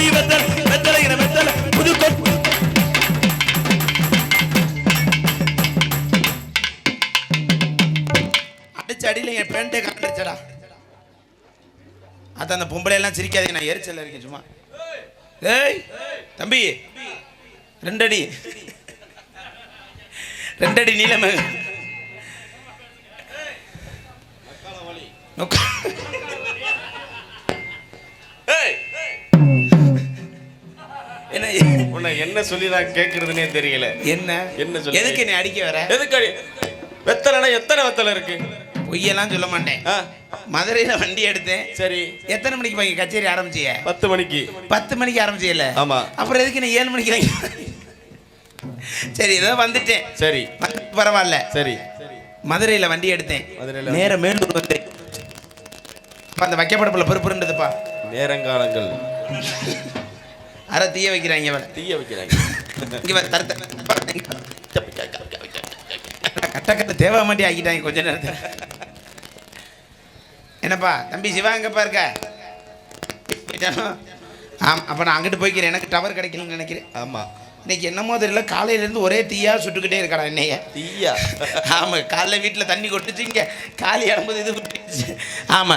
கொடி வெத்தல் வெத்தலை வெத்தல் புது அடிச்சடியில் என் பேண்டே கண்டுச்சடா அதான் அந்த பொம்பளை எல்லாம் சிரிக்காதீங்க நான் எரிச்சல் இருக்கேன் சும்மா. ஏய் தம்பி ரெண்டடி. ரெண்டடி நீளமே நோக்க என்ன? உன்னை என்ன சொல்லி நான் கேட்கறதுனே தெரியல. என்ன? என்ன சொல்லு? எதுக்கு நீ அடிக்க வர? எதுக்கு அடி- வெத்தலைனா எத்தனை வெத்தலை இருக்கு? பொய்யெல்லாம் சொல்ல மாட்டேன். மதுரையில வண்டி எடுத்தேன். சரி. எத்தனை மணிக்கு போய் கச்சேரி ஆரம்பிச்சிய? பத்து மணிக்கு. பத்து மணிக்கு ஆரம்பிச்சியல ஆமா. அப்புறம் எதுக்கு நீ ஏழு மணிக்கு சரி இதோ வந்துட்டேன். சரி. பரவாயில்ல. சரி. மதுரையில வண்டி எடுத்தேன். நேர மேலூர் வந்தேன். அந்த வைக்கப்படப்புல பொறுப்புன்றதுப்பா நேரங்காலங்கள். அரை தீய வைக்கிறாங்க இவன். தீய வைக்கிறாங்க. இங்க. கட்ட கட்ட தேவை மாட்டி ஆக்கிட்டாங்க கொஞ்ச நேரத்தில். என்னப்பா தம்பி சிவா எங்கப்பா இருக்க? ஆம் அப்போ நான் அங்கிட்டு போய்க்கிறேன். எனக்கு டவர் கிடைக்கலன்னு நினைக்கிறேன். ஆமா. இன்னைக்கு என்னமோ தெரியல காலையிலேருந்து ஒரே தீயா சுட்டுக்கிட்டே இருக்கடா என்னைய. தீயா? ஆமாம் காலைல வீட்டில் தண்ணி கொட்டுச்சு இங்கே காலி இறங்கும்போது இது விட்டுச்சு ஆமாம்